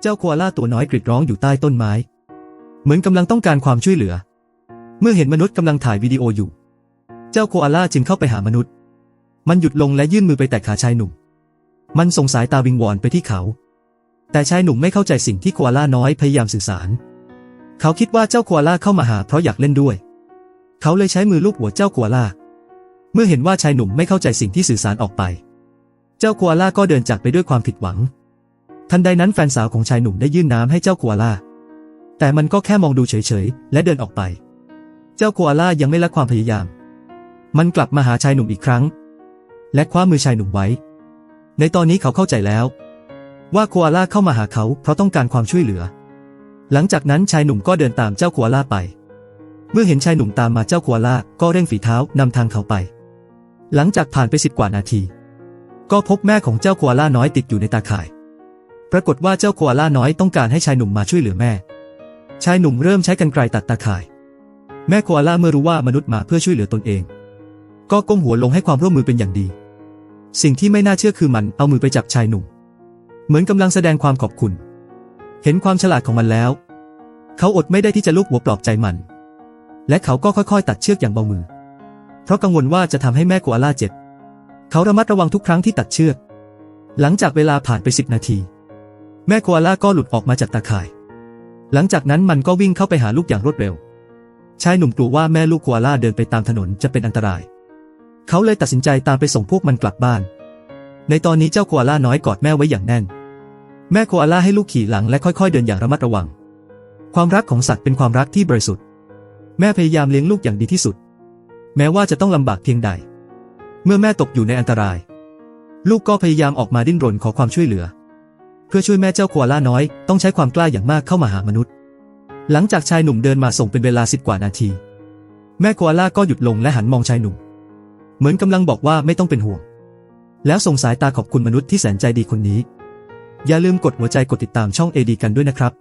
เจ้าคอาล่าตัวน้อยกรีดร้องอยู่ใต้ต้นไม้ เหมือนกำลังต้องการความช่วยเหลือ เมื่อเห็นมนุษย์กำลังถ่ายวิดีโออยู่ เจ้าโคอาล่าจึงเข้าไปหามนุษย์ มันหยุดลงและยื่นมือไปแตะขาชายหนุ่ม มันส่งสายตาวิงวอนไปที่เขา แต่ชายหนุ่มไม่เข้าใจสิ่งที่โคอาล่าน้อยพยายามสื่อสาร เขาคิดว่าเจ้าโคอาล่าเข้ามาหาเพราะอยากเล่นด้วย เขาเลยใช้มือลูบหัวเจ้าโคอาล่า เมื่อเห็นว่าชายหนุ่มไม่เข้าใจสิ่งที่สื่อสารออกไป เจ้าโคอาล่าก็เดินจากไปด้วยความผิดหวัง ทันใดนั้นแฟนสาวของชายหนุ่มได้ยื่นน้ำให้เจ้าคอาล่า แต่มันก็แค่มองดูเฉยๆ และเดินออกไป เจ้าคอาล่ายังไม่ละความพยายาม มันกลับมาหาชายหนุ่มอีกครั้ง และคว้ามือชายหนุ่มไว้ ในตอนนี้เขาเข้าใจแล้ว ว่าคอาล่าเข้ามาหาเขาเพราะต้องการความช่วยเหลือ หลังจากนั้นชายหนุ่มก็เดินตามเจ้าคอาล่าไป เมื่อเห็นชายหนุ่มตามมาเจ้าคอาล่าก็เร่งฝีเท้านำทางเขาไป หลังจากผ่านไปสิบกว่านาที ก็พบแม่ของเจ้าคอาล่าน้อยติดอยู่ในตาข่าย ปรากฏว่าเจ้าโคอาล่าน้อยต้องการให้ชายหนุ่มมาช่วยเหลือแม่ ชายหนุ่มเริ่มใช้กรรไกรตัดตาข่าย แม่โคอาล่าเมื่อรู้ว่ามนุษย์มาเพื่อช่วยเหลือตนเอง ก็ก้มหัวลงให้ความร่วมมือเป็นอย่างดี สิ่งที่ไม่น่าเชื่อคือมันเอามือไปจับชายหนุ่ม เหมือนกำลังแสดงความขอบคุณ เห็นความฉลาดของมันแล้ว เขาอดไม่ได้ที่จะลูบหัวปลอบใจมัน และเขาก็ค่อยๆ ตัดเชือกอย่างเบามือ เพราะกังวลว่าจะทำให้แม่โคอาล่าเจ็บ เขาระมัดระวังทุกครั้งที่ตัดเชือก หลังจากเวลาผ่านไปสิบนาที แม่โคอาล่าก็หลุดออกมาจากตาข่าย หลังจากนั้นมันก็วิ่งเข้าไปหาลูกอย่างรวดเร็ว ชายหนุ่มกลัวว่าแม่ลูกโคอาล่าเดินไปตามถนนจะเป็นอันตราย เขาเลยตัดสินใจตามไปส่งพวกมันกลับบ้าน ในตอนนี้เจ้าโคอาล่าน้อยกอดแม่ไว้อย่างแน่น แม่โคอาล่าให้ลูกขี่หลังและค่อยๆ เดินอย่างระมัดระวัง ความรักของสัตว์เป็นความรักที่บริสุทธิ์ แม่พยายามเลี้ยงลูกอย่างดีที่สุด แม้ว่าจะต้องลำบากเพียงใด เมื่อแม่ตกอยู่ในอันตราย ลูกก็พยายามออกมาดิ้นรนขอความช่วยเหลือ เพื่อช่วยแม่เจ้าโควาล่าน้อย ต้องใช้ความกล้าอย่างมากเข้ามาหามนุษย์ หลังจากชายหนุ่มเดินมาส่งเป็นเวลาสิบกว่านาที แม่โควาล่าก็หยุดลงและหันมองชายหนุ่ม เหมือนกำลังบอกว่าไม่ต้องเป็นห่วง แล้วส่งสายตาขอบคุณมนุษย์ที่แสนใจดีคนนี้ อย่าลืมกดหัวใจกดติดตามช่องเอดีกันด้วยนะครับ